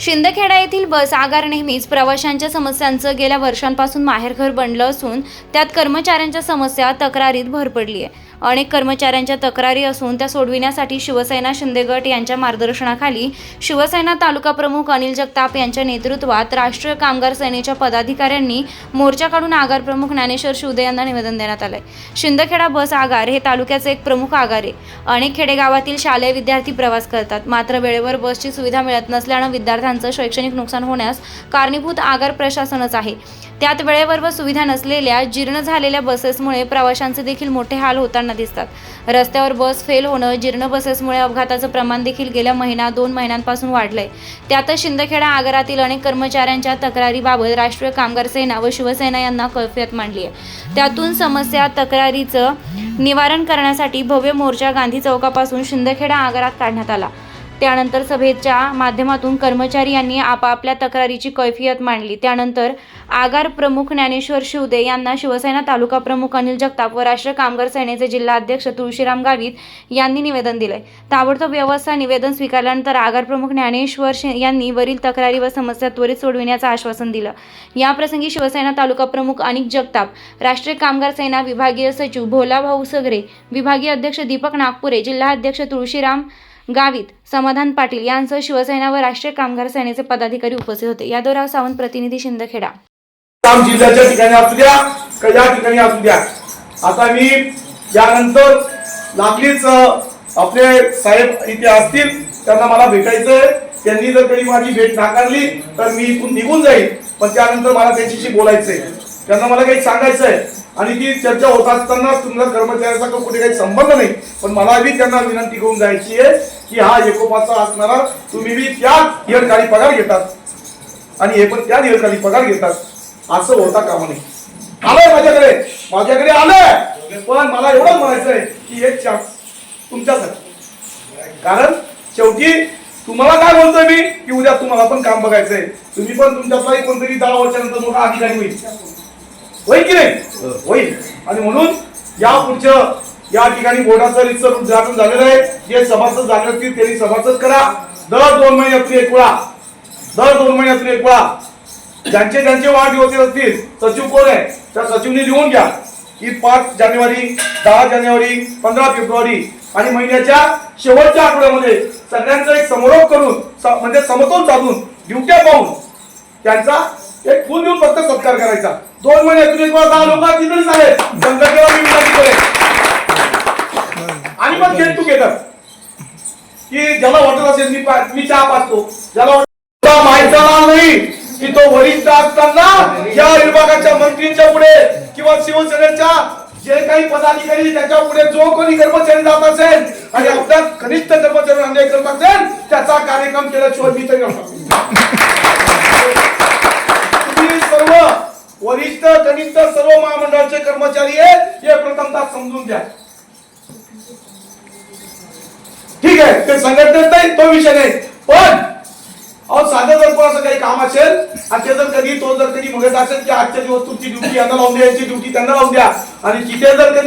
शिंदखेडा येथील बस आगार नेहमीच प्रवाशांच्या समस्यांचं गेल्या वर्षांपासून माहेरघर बनलं असून त्यात कर्मचाऱ्यांच्या समस्या तक्रारीत भर पडली आहे. अनेक कर्मचाऱ्यांच्या तक्रारी असून त्या सोडविण्यासाठी शिवसेना शिंदे गट यांच्या मार्गदर्शनाखाली शिवसेना तालुका प्रमुख अनिल जगताप यांच्या नेतृत्वात राष्ट्रीय कामगार सेनेच्या पदाधिकाऱ्यांनी मोर्चा काढून आगार प्रमुख ज्ञानेश्वर शिवदे यांना निवेदन देण्यात आलंय. शिंदखेडा बस आगार हे तालुक्याचे एक प्रमुख आगार आहे. अनेक खेडेगावातील शालेय विद्यार्थी प्रवास करतात. मात्र वेळेवर बसची सुविधा मिळत नसल्यानं विद्यार्थ्यांचं शैक्षणिक नुकसान होण्यास कारणीभूत आगार प्रशासनच आहे. त्यात वेळेवर व सुविधा नसलेल्या जीर्ण झालेल्या बसेसमुळे प्रवाशांचे देखील मोठे हाल होताना दिसतात. रस्त्यावर बस फेल होणं जीर्ण बसेसमुळे अपघाताचं प्रमाण देखील गेल्या महिना दोन महिन्यांपासून वाढलंय. त्यातच शिंदखेडा आगारातील अनेक कर्मचाऱ्यांच्या तक्रारीबाबत राष्ट्रीय कामगार सेना व शिवसेना यांना कैफियत मांडली आहे. त्यातून समस्या तक्रारीचं निवारण करण्यासाठी भव्य मोर्चा गांधी चौकापासून शिंदखेडा आगारात काढण्यात आला. त्यानंतर सभेच्या माध्यमातून कर्मचारी यांनी आपापल्या तक्रारीची कैफियत मांडली. त्यानंतर आगार प्रमुख ज्ञानेश्वर शिवदे यांना शिवसेना तालुका प्रमुख अनिल जगताप व राष्ट्रीय कामगार सेनेचे जिल्हाध्यक्ष तुळशीराम गावित यांनी निवेदन दिले ताबडतोब व्यवस्था निवेदन स्वीकारल्यानंतर आगार प्रमुख ज्ञानेश्वर यांनी वरील तक्रारी व समस्या त्वरित सोडविण्याचं आश्वासन दिलं. याप्रसंगी शिवसेना तालुका प्रमुख अनिक जगताप राष्ट्रीय कामगार सेना विभागीय सचिव भोलाभाऊ सगरे विभागीय अध्यक्ष दीपक नागपुरे जिल्हाध्यक्ष तुळशीराम गावित समाधान पाटील यांसह शिवसेना व राष्ट्रीय कामगार सेनेचे पदाधिकारी उपस्थित होते. यादवराव सावंत प्रतिनिधी शिंदखेडा. जिल्ह्याच्या ठिकाणी असू द्या का या ठिकाणी असू द्या. आता मी यानंतर लागलीच आपले साहेब इथे असतील त्यांना मला भेटायचंय. त्यांनी जर कधी माझी भेट नाकारली तर मी इथून निघून जाईल. पण त्यानंतर मला त्यांच्याशी बोलायचंय. त्यांना मला काही सांगायचंय. आणि ती चर्चा होत असताना तुमच्या कर्मचाऱ्याचा कुठे काही संबंध नाही. पण मला बी त्यांना विनंती करून जायची आहे. की हा एकोपाचा असणारा तुम्ही बी त्या नियरखाली पगार घेतात. आणि हे पण त्या नियरखाली पगार घेतात. असं होता कामा नये. आलंय माझ्याकडे. माझ्याकडे आलंय. पण मला एवढंच म्हणायचंय की एक चान्स तुमच्यासाठी. कारण शेवटी तुम्हाला काय बोलतोय मी? की उद्या तुम्हाला पण काम बघायचंय. तुम्ही पण तुमच्यातलाही कोणतरी दहा वर्षानंतर मोठा अधिकारी होईल. होईल की नाही? होईल. आणि म्हणून या पुढच्या या ठिकाणी बोर्डाचं रितसर उद्घाटन झालेलं आहे. जे सभासद झाले असतील त्यांनी सभासद करा. दर दोन महिन्यातून एक वेळा. दर दोन महिन्यातून एक वेळा. ज्यांचे ज्यांचे वाढदिवस असतील सचिव कोण आहे? त्या सचिवने लिहून घ्या. की पाच जानेवारी दहा जानेवारी पंधरा फेब्रुवारी आणि महिन्याच्या शेवटच्या आठवड्यामध्ये सगळ्यांचा एक समारोप करून म्हणजे समतोल साधून ड्युट्या पाहून त्यांचा एक फुल देऊन फक्त सत्कार करायचा. दोन महिन्यातून एक वेळा दहा लोक तिथेच आहेत संघटनेला आणि मग गेट टुगेदर की ज्याला वाटत असेल मी मी चहा पाचतो. ज्याला वाटत तुला माहीत नाही. की तो वरिष्ठ असताना या विभागाच्या मंत्रीच्या पुढे किंवा शिवसेनेच्या जे काही पदाधिकारी त्याच्या पुढे जो कोणी कर्मचारी जात असेल आणि आपल्या कनिष्ठ कर्मचारी अन्याय करत असेल त्याचा कार्यक्रम केल्याशिवाय मी तरी तुम्ही सर्व वरिष्ठ कनिष्ठ सर्व महामंडळाचे कर्मचारी आहेत हे प्रथमतः समजून द्या ठीक आहे ते संघटनेत नाही तो विषय नाही. पण अहो साधं जर कोणाचं काही काम असेल आणि ते जर कधी तो जर कधी म्हणत असेल की आजच्या दिवस तुमची ड्युटी यांना लावून द्या यांची ड्युटी त्यांना लावून द्या आणि तिथे जर कधी